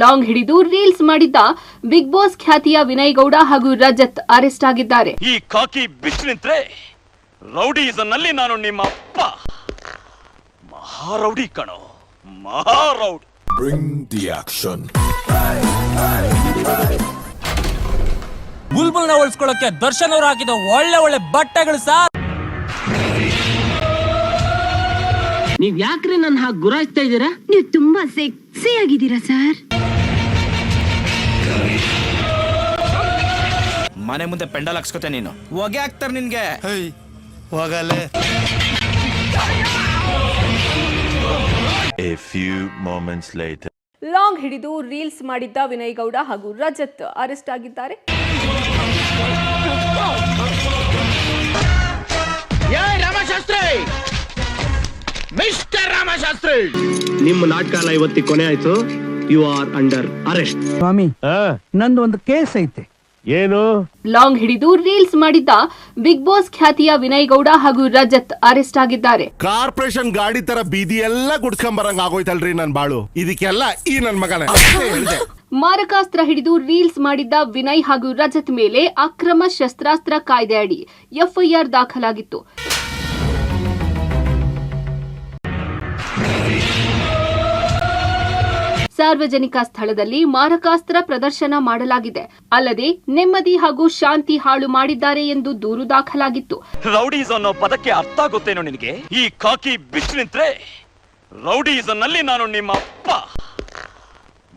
Long ಹಿಡಿದು reels ಮಾಡಿದ್ದ big boss ಖ್ಯಾತಿಯ ವಿನಯ್ ಗೌಡ ಹಾಗೂ ರಜತ್ ಅರೆಸ್ಟ್ ಆಗಿದ್ದಾರೆ. ಈ ಕಾಕಿ ನಿಂತ್ರೆ ರೌಡಿಸನ್ನಲ್ಲಿ ನಾನು ನಿಮ್ಮ ಅಪ್ಪ. ಮಹಾರೌಡಿ ಕಣೋ ಮಹಾರೌಡಿ. Bring the action. ಬುಲ್ಬುಲ್ನ ಉಳಿಸ್ಕೊಳ್ಳೋಕೆ ದರ್ಶನ್ ಅವರು ಹಾಕಿದ ಒಳ್ಳೆ ಒಳ್ಳೆ ಬಟ್ಟೆಗಳು ಸರ್ ನೀವ್ ಯಾಕ್ರಿ ನನ್ನ ಹಾಗೆ ಗುರಾಯಿಸ್ತಾ ಇದ್ದೀರಾ? ನೀವು ತುಂಬಾ ಸೆಕ್ಸಿ ಆಗಿದ್ದೀರಾ ಸರ್ ಮನೆ ಮುಂದೆ ಪೆಂಡಲ್ ಹಾಕ್ಸ್ಕೊತೆ ನೀನು. ಹೊಗೆ ಹಾಕ್ತಾರೆ ನಿನ್ಗೆ. ಹೋಗಲೇ. A few moments later. Long ಹಿಡಿದು ರೀಲ್ಸ್ ಮಾಡಿದ್ದ ವಿನಯ್ ಗೌಡ ಹಾಗೂ ರಜತ್ ಅರೆಸ್ಟ್ ಆಗಿದ್ದಾರೆ. ನಿಮ್ಮ ನಾಟಕ ಇವತ್ತಿ ಇವತ್ತಿಗೆ ಕೊನೆ ಆಯ್ತು. ಯು ಆರ್ ಅಂಡರ್ ಅರೆಸ್ಟ್ ಸ್ವಾಮಿ ನಂದು ಒಂದು ಕೇಸ್ ಐತೆ. ಲಾಂಗ್ ಹಿಡಿದು ರೀಲ್ಸ್ ಮಾಡಿದ್ದ ಬಿಗ್ ಬಾಸ್ ಖ್ಯಾತಿಯ ವಿನಯ್ ಗೌಡ ಹಾಗೂ ರಜತ್ ಅರೆಸ್ಟ್ ಆಗಿದ್ದಾರೆ. ಕಾರ್ಪೊರೇಷನ್ ಗಾಡಿ ತರ ಬೀದಿ ಎಲ್ಲ ಗುಡ್ಸ್ಕೊಂಡ್ ಬರಂಗ ಆಗೋಯ್ತಲ್ರಿ ನನ್ ಬಾಳು. ಇದಕ್ಕೆಲ್ಲ ಈ ನನ್ ಮಗನೇ. ಅಷ್ಟೇ ಹೇಳ್ದೆ. ಮಾರಕಾಸ್ತ್ರ ಹಿಡಿದು ರೀಲ್ಸ್ ಮಾಡಿದ್ದ ವಿನಯ್ ಹಾಗೂ ರಜತ್ ಮೇಲೆ ಅಕ್ರಮ ಶಸ್ತ್ರಾಸ್ತ್ರ ಕಾಯ್ದೆ ಅಡಿ ಎಫ್ಐಆರ್ ದಾಖಲಾಗಿತ್ತು. ಸಾರ್ವಜನಿಕ ಸ್ಥಳದಲ್ಲಿ ಮಾರಕಾಸ್ತ್ರ ಪ್ರದರ್ಶನ ಮಾಡಲಾಗಿದೆ. ಅಲ್ಲದೆ ನೆಮ್ಮದಿ ಹಾಗೂ ಶಾಂತಿ ಹಾಳು ಮಾಡಿದ್ದಾರೆ ಎಂದು ದೂರು ದಾಖಲಾಗಿತ್ತು. ರೌಡೀಸ್ ಅನ್ನೋ ಪದಕ್ಕೆ ಅರ್ಥ ಗೊತ್ತೇನೋ ನಿನಗೆ? ಈ ಕಾಕಿ ಬಿಚ್ಚು ನಿಂತ್ರೆ ರೌಡಿಸನ್ನಲ್ಲಿ ನಾನು ನಿಮ್ಮ ಅಪ್ಪ.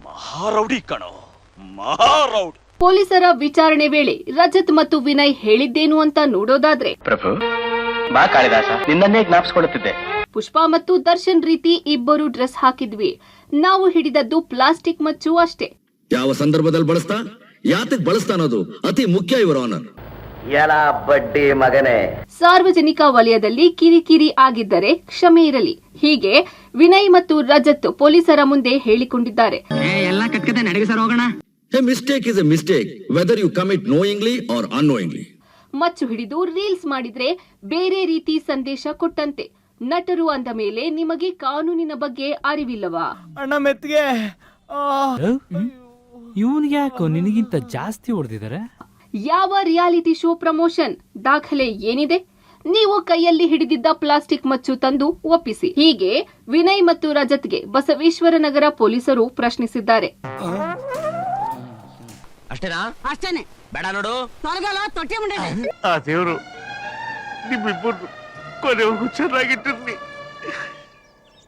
ಮಹಾರೌಡಿ ಕಣೋ ಮಹಾರೌಡಿ. ಪೊಲೀಸರ ವಿಚಾರಣೆ ವೇಳೆ ರಜತ್ ಮತ್ತು ವಿನಯ್ ಹೇಳಿದ್ದೇನು ಅಂತ ನೋಡೋದಾದ್ರೆ. ಪ್ರಭು ಬಾ ಕಾಳಿದಾಸ ನಿನ್ನನ್ನೇ ಜ್ಞಾಪಿಸ್ಕೊಳ್ಳುತ್ತಿದ್ದೆ. ಪುಷ್ಪಾ ಮತ್ತು ದರ್ಶನ್ ರೀತಿ ಇಬ್ಬರು ಡ್ರೆಸ್ ಹಾಕಿದ್ವಿ. ನಾವು ಹಿಡಿದದ್ದು ಪ್ಲಾಸ್ಟಿಕ್ ಮಚ್ಚು ಅಷ್ಟೇ. ಯಾವ ಸಂದರ್ಭದಲ್ಲಿ ಬಳಸ್ತಾ? ಯಾತಕ್ ಬಳಸ್ತಾ ಅನ್ನೋದು ಅತಿ ಮುಖ್ಯ ಇವರ ಆನರ್ ಎಲ ಬಡ್ಡಿ ಮಗನೇ. ಸಾರ್ವಜನಿಕ ವಲಯದಲ್ಲಿ ಕಿರಿಕಿರಿ ಆಗಿದ್ದರೆ ಕ್ಷಮೆ ಇರಲಿ. ಹೀಗೆ ವಿನಯ್ ಮತ್ತು ರಜತ್ ಪೊಲೀಸರ ಮುಂದೆ ಹೇಳಿಕೊಂಡಿದ್ದಾರೆ. ಎಲ್ಲ ಕಟ್ಕತೆ ನಡೆಗೆ ಸರ್ ಹೋಗೋಣ. A mistake is a mistake whether you commit knowingly or unknowingly ಮಚ್ಚು ಹಿಡಿದು ರೀಲ್ಸ್ ಮಾಡಿದ್ರೆ ಬೇರೆ ರೀತಿ ಸಂದೇಶ ಕೊಟ್ಟಂತೆ. ನಟರು ಅಂದ ಮೇಲೆ ನಿಮಗೆ ಕಾನೂನಿನ ಬಗ್ಗೆ ಅರಿವಿಲ್ಲವಾ? ಅಣ್ಣ ಮೆತ್ತಿಗೆ ಇವನ್ ಯಾಕೋ ನಿನಗಿಂತ ಜಾಸ್ತಿ ಹೊಡೆದಿದ್ದಾರೆ ಯಾವ ರಿಯಾಲಿಟಿ ಶೋ ಪ್ರಮೋಷನ್? ದಾಖಲೆ ಏನಿದೆ? ನೀವು ಕೈಯಲ್ಲಿ ಹಿಡಿದಿದ್ದ ಪ್ಲಾಸ್ಟಿಕ್ ಮಚ್ಚು ತಂದು ಒಪ್ಪಿಸಿ. ಹೀಗೆ ವಿನಯ್ ಮತ್ತು ರಜತ್ಗೆ ಬಸವೇಶ್ವರ ನಗರ ಪೊಲೀಸರು ಪ್ರಶ್ನಿಸಿದ್ದಾರೆ. ಅಷ್ಟೇನಾ? ಅಷ್ಟೇನೆ. ಬೇಡ ನೋಡು. ತೊಲಗಲ್ಲ ತೊಟ್ಟೆ ಮುಂಡೆ ಆ ದೇವರು ನಿಮ್ಮಿಬ್ಬರು. ಕೊನೆವರೆಗೂ ಚೆನ್ನಾಗಿಟ್ಟಿರ್ಲಿ.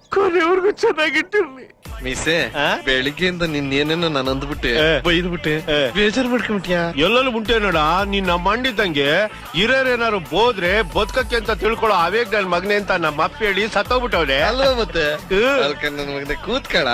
ಕೊನೆವರೆಗೂ ಚೆನ್ನಾಗಿಟ್ಟಿರ್ಲಿ. ಮಿಸೆ ಬೆಳಿಗ್ಗೆಯಿಂದ ನಿನ್ನೇನೇನೋ ನಾನು ಅಂದ್ಬಿಟ್ಟೆ. ಬೈದ್ಬಿಟ್ಟೆ. ಬೇಜಾರ್ ಮಾಡ್ಕೊಂಬಿಟ್ಯಾ? ಎಲ್ಲೆಲ್ಲೂ ಮುಂಟೆ ನೋಡ ನಿನ್ನ ಮಂಡಿದ್ದಂಗೆ ಹಿರಿಯರೇನಾರು ಬೋದ್ರೆ ಬದುಕಕ್ಕೆ ಅಂತ ತಿಳ್ಕೊಳ್ಳೋ ಅವೇಗ್ ನನ್ ಮಗನೆ ಅಂತ ನಮ್ಮ ಅಪ್ಪ ಹೇಳಿ ಸತ್ತೋಗ್ಬಿಟ್ಟವ್ರೆ. ಅಲ್ವಾ ಮತ್ತೆ? ನನ್ ಮಗನೇ ಕೂತ್ಕಣ.